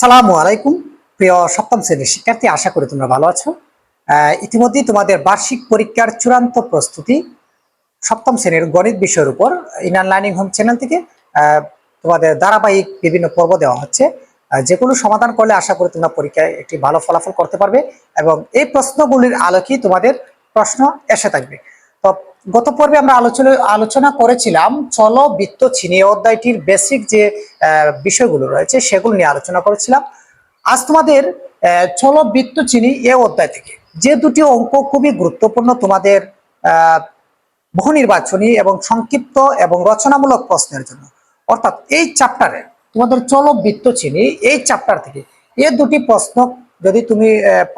আসসালামু আলাইকুম প্রিয় সপ্তম শ্রেণির শিক্ষার্থী আশা করি তোমরা ভালো আছো। ইতিমধ্যেই তোমাদের বার্ষিক পরীক্ষার চূড়ান্ত প্রস্তুতি সপ্তম শ্রেণির গণিত বিষয়ের উপর ইনার লার্নিং হোম চ্যানেল থেকে তোমাদের ধারাবাহিক বিভিন্ন পর্ব দেওয়া হচ্ছে। আহ, যে কোনো সমাধান করলে আশা করি তোমরা পরীক্ষায় একটি ভালো ফলাফল করতে পারবে এবং এই প্রশ্নগুলির আলোকেই তোমাদের প্রশ্ন এসে থাকবে। গত পর্বে আমরা আলোচনা আলোচনা করেছিলাম, চলো বৃত্ত এই অধ্যায়টির বেসিক যে বিষয়গুলো রয়েছে সেগুলো নিয়ে আলোচনা করেছিলাম। আজ তোমাদের চল বৃত্ত চিনি এ অধ্যায় থেকে। যে দুটি অঙ্ক খুবই গুরুত্বপূর্ণ তোমাদের বহু এবং সংক্ষিপ্ত এবং রচনামূলক প্রশ্নের জন্য। অর্থাৎ এই চ্যাপ্টারে তোমাদের চলো বৃত্ত চিনি এই চ্যাপ্টার থেকে এ দুটি প্রশ্ন যদি তুমি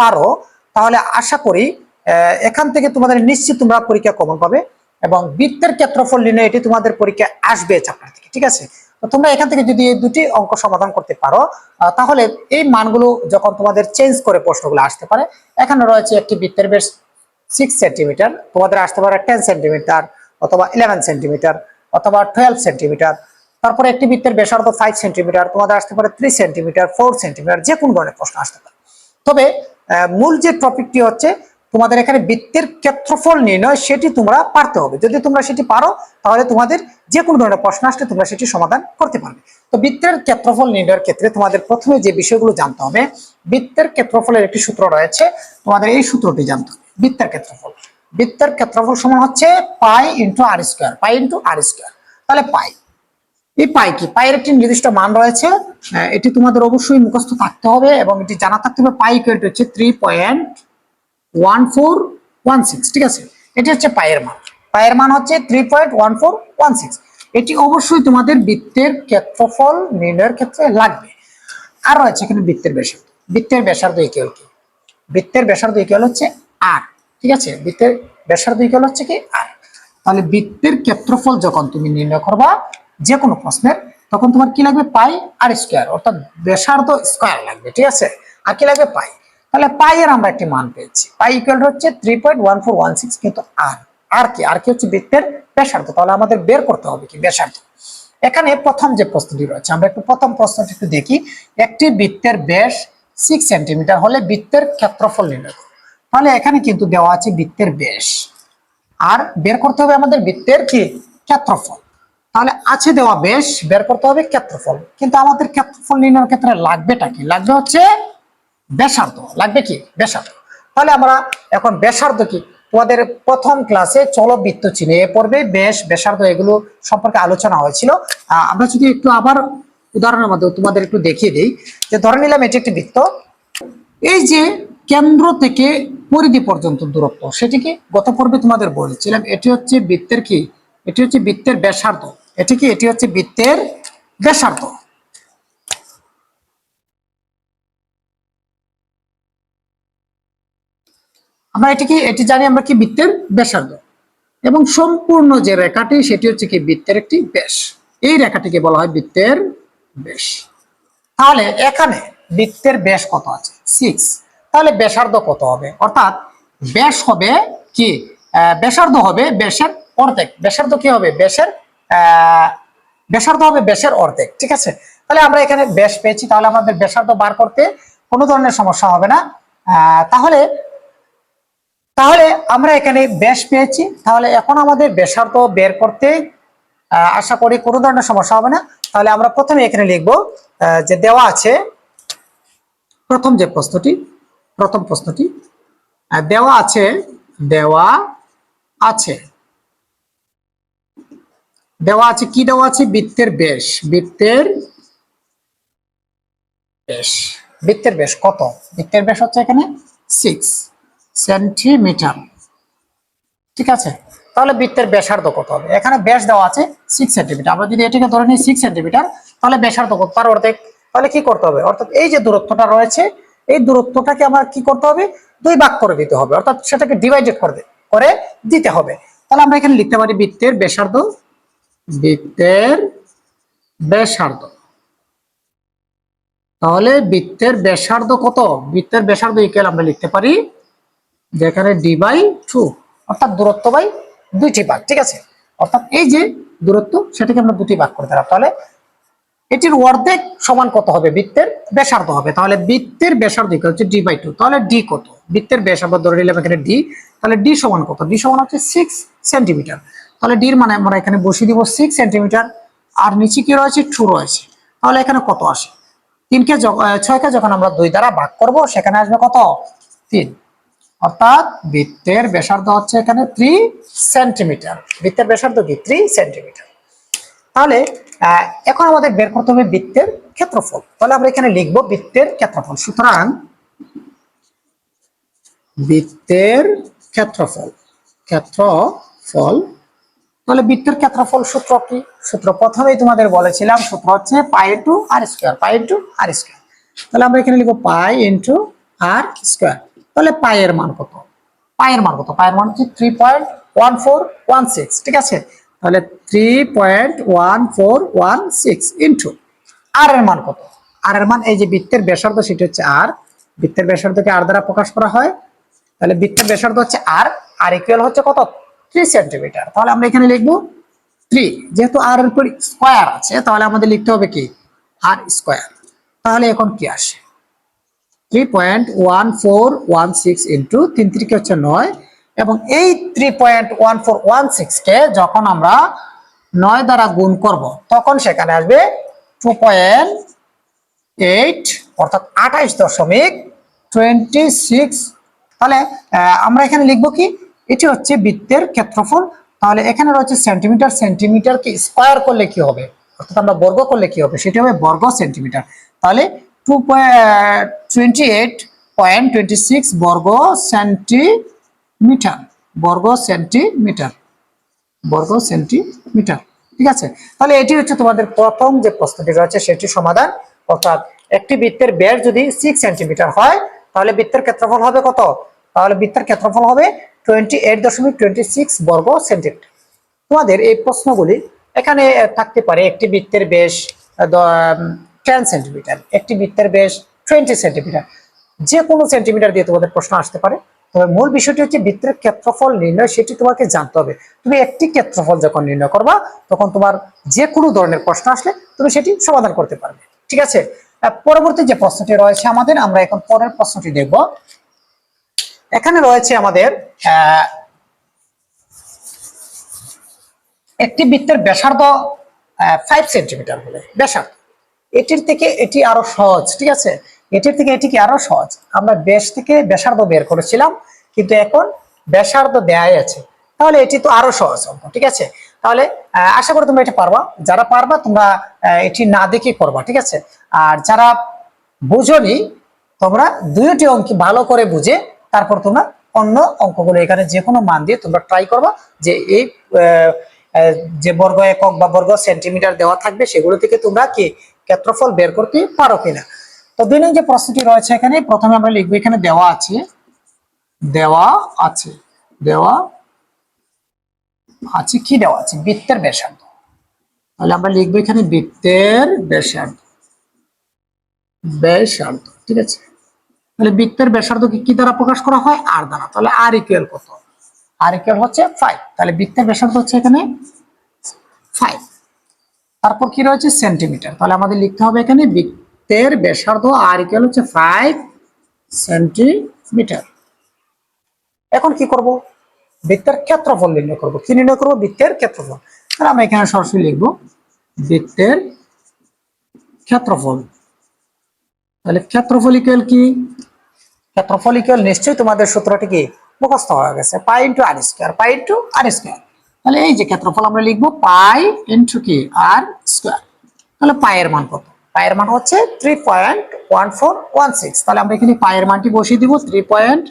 পারো, তাহলে আশা করি এখান থেকে তোমাদের নিশ্চিত তোমরা পরীক্ষা কমন পাবে এবং বৃত্তের ক্ষেত্রফল নির্ণয় এটি তোমাদের পরীক্ষা আসবে চ্যাপ্টার থেকে, ঠিক আছে? তোমরা এখান থেকে যদি এই দুটি অঙ্ক সমাধান করতে পারো তাহলে এই মানগুলো যখন তোমাদের চেঞ্জ করে প্রশ্নগুলো আসতে পারে, এখানে রয়েছে একটি বৃত্তের বেশ সিক্স সেন্টিমিটার তোমাদের আসতে পারে টেন সেন্টিমিটার অথবা ইলেভেন সেন্টিমিটার অথবা টুয়েলভ সেন্টিমিটার তারপরে একটি বৃত্তের ব্যাসার্ধ ফাইভ সেন্টিমিটার তোমাদের আসতে পারে থ্রি সেন্টিমিটার ফোর সেন্টিমিটার যে কোনো ধরনের প্রশ্ন আসতে পারে। তবে মূল যে টপিকটি হচ্ছে তোমাদের এখানে বৃত্তের ক্ষেত্রফল নির্ণয় সেটি তোমরা পারতে হবে। যদি তোমরা সেটি পারো, তাহলে তোমাদের যে কোনো ধরনের প্রশ্ন আসলে তোমরা সেটি সমাধান করতে পারবে। তো বৃত্তের ক্ষেত্রফল নির্ণয়ের ক্ষেত্রে তোমাদের প্রথমে যে বিষয়গুলো জানতে হবে, বৃত্তের ক্ষেত্রফলের একটি সূত্র রয়েছে, তোমাদের এই সূত্রটি জানতে হবে, বৃত্তের ক্ষেত্রফল। বৃত্তের ক্ষেত্রফল সমান হচ্ছে pi into R square pi into R square তাহলে পাই। এই পাই কি? পাইয়ের একটি নির্দিষ্ট মান রয়েছে এটি তোমাদের অবশ্যই মুখস্থ থাকতে হবে এবং এটি জানা থাকতে হবে, পাই ইকুয়াল টু হচ্ছে three point one four one six ঠিক আছে? এটি হচ্ছে পায়ের মান। পায়ের মান হচ্ছে three point one four one six এটি অবশ্যই তোমাদের বৃত্তের ক্ষেত্রফল নির্ণয়ের ক্ষেত্রে লাগবে। আর রয়েছে এখানে বৃত্তের ব্যাসার্ধ। বৃত্তের ব্যাসার্ধ ইকুয়াল কি? বৃত্তের ব্যাসার্ধ ইকুয়াল হচ্ছে আর ঠিক আছে? বৃত্তের ব্যাসার্ধ ইকুয়াল হচ্ছে কি? আর তাহলে বৃত্তের ক্ষেত্রফল যখন তুমি নির্ণয় করবা যে কোনো প্রশ্নের, তখন তোমার কি লাগবে? পাই আর স্কোয়ার অর্থাৎ ব্যাসার্ধ স্কোয়ার লাগবে, ঠিক আছে? আর কি লাগবে? পাই। তাহলে পাই এর আমরা একটি মান পেয়েছি। পাই ইকুয়াল হচ্ছে three point one four one six কিন্তু আর আর কি? আর কি হচ্ছে বৃত্তের ব্যাসার্ধ। তাহলে আমাদের বের করতে হবে কি? ব্যাসার্ধ। এখানে প্রথম যে প্রশ্নটি রয়েছে, আমরা একটু প্রথম প্রশ্নটি একটু দেখি। একটি বৃত্তের ব্যাস সিক্স সেন্টিমিটার হলে বৃত্তের ক্ষেত্রফল নির্ণয় তাহলে এখানে কিন্তু দেওয়া আছে বৃত্তের ব্যাস। আর বের করতে হবে আমাদের বৃত্তের কি? ক্ষেত্রফল। তাহলে আছে দেওয়া বেশ বের করতে হবে ক্ষেত্রফল। কিন্তু আমাদের ক্ষেত্রফল নির্ণয়ের ক্ষেত্রে লাগবেটা কি? লাগবে হচ্ছে ব্যাসার্ধ, লাগবে কি? ব্যাসার্ধ। তাহলে আমরা এখন ব্যাসার্ধ কি? তোমাদের প্রথম ক্লাসে চলো বৃত্ত চিনে এ পর্বে বেশ ব্যাসার্ধ এগুলো সম্পর্কে আলোচনা হয়েছিল। আমরা যদি একটু আবার উদাহরণের মাধ্যমে তোমাদের একটু দেখিয়ে দিই, যে ধরে নিলাম এটি একটি বৃত্ত। এই যে কেন্দ্র থেকে পরিধি পর্যন্ত দূরত্ব, সেটি কি? গত পর্বে তোমাদের বলেছিলাম, এটি হচ্ছে বৃত্তের কি? এটি হচ্ছে বৃত্তের ব্যাসার্ধ। এটি কি? এটি হচ্ছে বৃত্তের ব্যাসার্ধ। আমরা এটি কি এটি জানি আমরা কি বৃত্তের ব্যাসার্ধ। এবং সম্পূর্ণ যে রেখাটি, সেটি হচ্ছে কি বৃত্তের একটি ব্যাস। এই রেখাটিকে বলা হয় বৃত্তের ব্যাস। তাহলে এখানে বৃত্তের ব্যাস কত আছে? সিক্স তাহলে ব্যাসার্ধ কত হবে? অর্থাৎ ব্যাস হবে কি? ব্যাসার্ধ হবে ব্যাসের অর্ধেক। ব্যাসার্ধ কি হবে? ব্যাসের ব্যাসার্ধ হবে ব্যাসের অর্ধেক। ঠিক আছে? তাহলে আমরা এখানে ব্যাস পেয়েছি। তাহলে আমাদের ব্যাসার্ধ বার করতে কোনো ধরনের সমস্যা হবে না। তাহলে তাহলে আমরা এখানে ব্যাস পেয়েছি। তাহলে এখন আমাদের ব্যাসার্ধ বের করতে আশা করি কোনো ধরনের সমস্যা হবে না। তাহলে আমরা প্রথমে এখানে লিখব যে দেওয়া আছে প্রথম যে প্রশ্নটি, প্রথম প্রশ্নটি দেওয়া আছে দেওয়া আছে। দেওয়া আছে কি দেওয়া আছে? বৃত্তের ব্যাস বৃত্তের ব্যাস বৃত্তের ব্যাস কত? বৃত্তের ব্যাস হচ্ছে এখানে সিক্স সেন্টিমিটার। ঠিক আছে? তাহলে বৃত্তের ব্যাসার্ধ কত হবে? এখানে ব্যাস দেওয়া আছে সিক্স সেন্টিমিটার আমরা যদি এটাকে ধরে নিই সিক্স সেন্টিমিটার তাহলে ব্যাসার্ধ কত? তার অর্ধেক। তাহলে কি করতে হবে? অর্থাৎ এই যে দূরত্বটা রয়েছে, এই দূরত্বটাকে আমার কি করতে হবে? দুই ভাগ করে দিতে হবে। অর্থাৎ সেটাকে ডিভাইডেড করবে করে দিতে হবে। তাহলে আমরা এখানে লিখতে পারি বৃত্তের ব্যাসার্ধ বৃত্তের ব্যাসার্ধ। তাহলে বৃত্তের ব্যাসার্ধ কত? বৃত্তের ব্যাসার্ধ ইকুয়াল আমরা লিখতে পারি যেখানে ডি বাই টু অর্থাৎ দূরত্ব বাই দুইটি ভাগ, ঠিক আছে? অর্থাৎ এই যে দূরত্ব, সেটাকে আমরা দুটি ভাগ করে দিলাম। তাহলে এটির অর্ধেক সমান কত হবে? বৃত্তের ব্যাসার্ধ হবে। তাহলে বৃত্তের ব্যাসার্ধ হচ্ছে ডি বাই টু তাহলে ডি কত? বৃত্তের ব্যাসার্ধ ধরে নিলাম এখানে ডি তাহলে ডি সমান কত? ডি সমান হচ্ছে সিক্স সেন্টিমিটার তাহলে ডির মানে আমরা এখানে বসিয়ে দিব সিক্স সেন্টিমিটার আর নিচে কি রয়েছে? টু রয়েছে। তাহলে এখানে কত আসে? তিনকে ছয়কে যখন আমরা দুই দ্বারা ভাগ করব, সেখানে আসবে কত? তিন। অর্থাৎ বৃত্তের ব্যাসার্ধ হচ্ছে এখানে থ্রি সেন্টিমিটার বৃত্তের ব্যাসার্ধ কি? থ্রি সেন্টিমিটার তাহলে এখন আমাদের বের করতে হবে বৃত্তের ক্ষেত্রফল। তাহলে আমরা এখানে লিখব বৃত্তের ক্ষেত্রফল। সুতরাং, বৃত্তের ক্ষেত্রফল। ক্ষেত্রফল, তাহলে বৃত্তের ক্ষেত্রফল সূত্র কি? সূত্র প্রথমেই তোমাদের বলেছিলাম, সূত্র হচ্ছে pi into R square pi into R square তাহলে আমরা এখানে লিখব পাই ইন্টু আর স্কোয়ার তাহলে পায়ের মান কত? পায়ের মান কত? পায়ের মান হচ্ছে three point one four one six ঠিক আছে? তাহলে three point one four one six into R এর মান কত? আর এর মান এই যে বৃত্তের ব্যাসার্ধ, সেটা হচ্ছে আর বৃত্তের ব্যাসার্ধকে আর দ্বারা প্রকাশ করা হয়। তাহলে বৃত্তের ব্যাসার্ধ হচ্ছে আর আর ইকুয়াল হচ্ছে কত? থ্রি সেন্টিমিটার তাহলে আমরা এখানে লিখব থ্রি যেহেতু আর এর স্কোয়ার আছে, তাহলে আমাদের লিখতে হবে কি? আর স্কোয়ার তাহলে এখন কি আসে? Three point one four one six into তিন তিরিকে হচ্ছে নয়। এবং এই three point one four one সিক্সকে যখন আমরা নয় দ্বারা গুণ করব, তখন সেখানে আসবে টু পয়েন্ট এইট অর্থাৎ আঠাইশ দশমিক টোয়েন্টি সিক্স তাহলে আমরা এখানে লিখব কি? এটি হচ্ছে বৃত্তের ক্ষেত্রফল। তাহলে এখানে রয়েছে সেন্টিমিটার সেন্টিমিটারকে স্কোয়ার করলে কি হবে? অর্থাৎ আমরা বর্গ করলে কি হবে? সেটি হবে বর্গ সেন্টিমিটার তাহলে two twenty eight point twenty six বর্গ সেন্টিমিটার বর্গ সেন্টিমিটার বর্গ সেন্টিমিটার ঠিক আছে? তাহলে এটি হচ্ছে তোমাদের প্রথম যে প্রশ্নটি রয়েছে সেটি সমাধান। অর্থাৎ একটি বৃত্তের ব্যাস যদি সিক্স সেন্টিমিটার হয়, তাহলে বৃত্তের ক্ষেত্রফল হবে কত? তাহলে বৃত্তের ক্ষেত্রফল হবে টোয়েন্টি এইট দশমিক টোয়েন্টি সিক্স বর্গ সেন্টিমিটার তোমাদের এই প্রশ্নগুলি এখানে থাকতে পারে একটি বৃত্তের বেশ টেন সেন্টিমিটার একটি বৃত্তের বেশ টোয়েন্টি সেন্টিমিটার যে কোনো সেন্টিমিটার দিয়ে তোমাদের প্রশ্ন আসতে পারে। তবে মূল বিষয়টি হচ্ছে বৃত্তের ক্ষেত্রফল নির্ণয়, সেটি তোমাকে জানতে হবে। তুমি একটি ক্ষেত্রফল যখন নির্ণয় করবা, তখন তোমার যে কোনো ধরনের প্রশ্ন আসলে তুমি সেটি সমাধান করতে পারবে। ঠিক আছে? পরবর্তী যে প্রশ্নটি রয়েছে আমাদের, আমরা এখন পরের প্রশ্নটি দেখব। এখানে রয়েছে আমাদের একটি বৃত্তের ব্যাসার্ধ ফাইভ সেন্টিমিটার হলে ব্যাসার্ধ। এটির থেকে এটি আরও সহজ, ঠিক আছে? এটির থেকে এটি কি আরও সহজ? আমরা বেশ থেকে ব্যাসার্ধ বের করেছিলাম, কিন্তু এখন ব্যাসার্ধ দেয়াই আছে। তাহলে এটি তো আরও সহজ অঙ্ক ঠিক আছে? তাহলে আশা করি তোমরা এটা পারবা। যারা পারবা, তোমরা এটি না দেখে করবা, ঠিক আছে? আর যারা বুঝনি, তোমরা দুইটি অঙ্ক ভালো করে বুঝে তারপর তোমরা অন্য অঙ্কগুলো এখানে যে কোনো মান দিয়ে তোমরা ট্রাই করবা যে এই যে বর্গ একক বা বর্গ সেন্টিমিটার দেওয়া থাকবে, সেগুলো থেকে তোমরা কি ক্ষেত্রফল বের করতে পারো কিনা। তো দুই যে প্রশ্নটি রয়েছে এখানে, প্রথমে আমরা লিখব এখানে দেওয়া আছে দেওয়া আছে দেওয়া আছে, কি দেওয়া আছে? বৃত্তের ব্যাসার্ধ। তাহলে আমরা লিখব এখানে বৃত্তের ঠিক আছে? তাহলে বৃত্তের কি দ্বারা প্রকাশ করা হয়? আর দ্বারা। তাহলে আর ইকুয়াল কত? আর ইকুয়াল হচ্ছে ফাইভ তাহলে বৃত্তের ব্যাসার্ধ হচ্ছে এখানে ফাইভ তারপর কি রয়েছে? সেন্টিমিটার তাহলে আমাদের লিখতে হবে এখানে বৃত্তের ব্যাসার্ধ আর ইকুয়াল হচ্ছে ফাইভ সেন্টিমিটার এখন কি করব? বৃত্তের ক্ষেত্রফল নির্ণয় করব। কি নির্ণয় করব? বৃত্তের ক্ষেত্রফল। তাহলে আমরা এখানে সরাসরি লিখব বৃত্তের ক্ষেত্রফল। তাহলে ক্ষেত্রফল ইকুয়াল কি? ক্ষেত্রফল ইকুয়াল নিশ্চয়ই তোমাদের সূত্রটি কি? মুখস্থ হয়ে গেছে। Pi into R square pi into R square তাহলে এই যে ক্ষেত্রফল আমরা লিখব পাই ইন্টু কি? আর স্কোয়ার তাহলে পায়ের মান কত? পায়ের মান হচ্ছে three point one four one six তাহলে আমরা এখানে পায়ের মানটি বসিয়ে দিব three point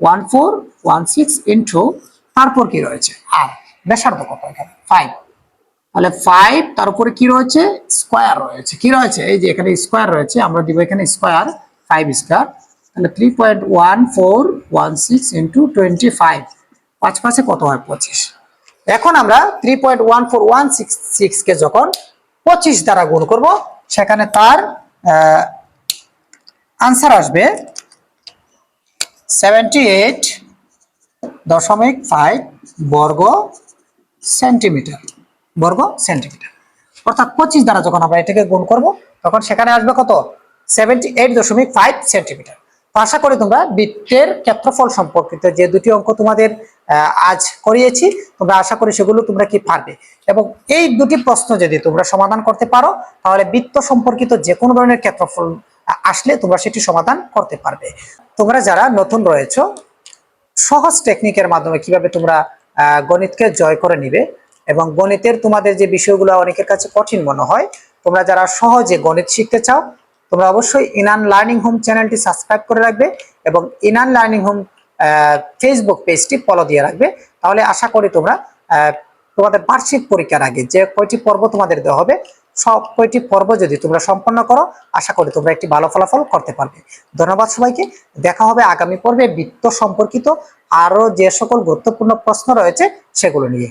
one four one six into তারপর কি রয়েছে? আর ব্যাসার্ধ কত এখানে? ফাইভ তাহলে ফাইভ তার উপরে কি রয়েছে? স্কোয়ার রয়েছে। কি রয়েছে? এই যে এখানে স্কোয়ার রয়েছে, আমরা দিব এখানে স্কোয়ার ফাইভ স্কোয়ার তাহলে three point one four one six into twenty five পাঁচ পাঁচে কত হয়? পঁচিশ। এখন আমরা three point one four one six six যখন পঁচিশ দ্বারা গুণ করব সেখানে তার আনসার আসবে সেভেন্টি এইট দশমিক ফাইভ বর্গ সেন্টিমিটার বর্গ সেন্টিমিটার অর্থাৎ পঁচিশ দ্বারা যখন আমরা এটাকে গুণ করব, তখন সেখানে আসবে কত? সেভেন্টি এইট দশমিক ফাইভ সেন্টিমিটার আশা করি তোমরা বৃত্তের ক্ষেত্রফল সম্পর্কিত যে দুটি অঙ্ক তোমাদের আজ করিয়েছি, তোমরা আশা করি সেগুলো তোমরা কি পারবে। এবং এই দুটি প্রশ্ন যদি তোমরা সমাধান করতে পারো, তাহলে বৃত্ত সম্পর্কিত যে কোনো ধরনের ক্ষেত্রফল আসলে তোমরা সেটি সমাধান করতে পারবে। তোমরা যারা নতুন রয়েছো, সহজ টেকনিকের মাধ্যমে কীভাবে তোমরা গণিতকে জয় করে নিবে, এবং গণিতের তোমাদের যে বিষয়গুলো অনেকের কাছে কঠিন মনে হয়, তোমরা যারা সহজে গণিত শিখতে চাও তোমরা অবশ্যই ইনান লার্নিং হোম চ্যানেলটি সাবস্ক্রাইব করে রাখবে এবং ইনান লার্নিং হোম ফেসবুক পেজটি ফলো দিয়ে রাখবে। তাহলে আশা করি তোমরা তোমাদের বার্ষিক পরীক্ষার আগে যে কয়টি পর্ব তোমাদের দেওয়া হবে, সব কয়টি পর্ব যদি তোমরা সম্পন্ন করো, আশা করি তোমরা একটি ভালো ফলাফল করতে পারবে। ধন্যবাদ সবাইকে। দেখা হবে আগামী পর্বে বৃত্ত সম্পর্কিত আরও যে সকল গুরুত্বপূর্ণ প্রশ্ন রয়েছে সেগুলো নিয়ে।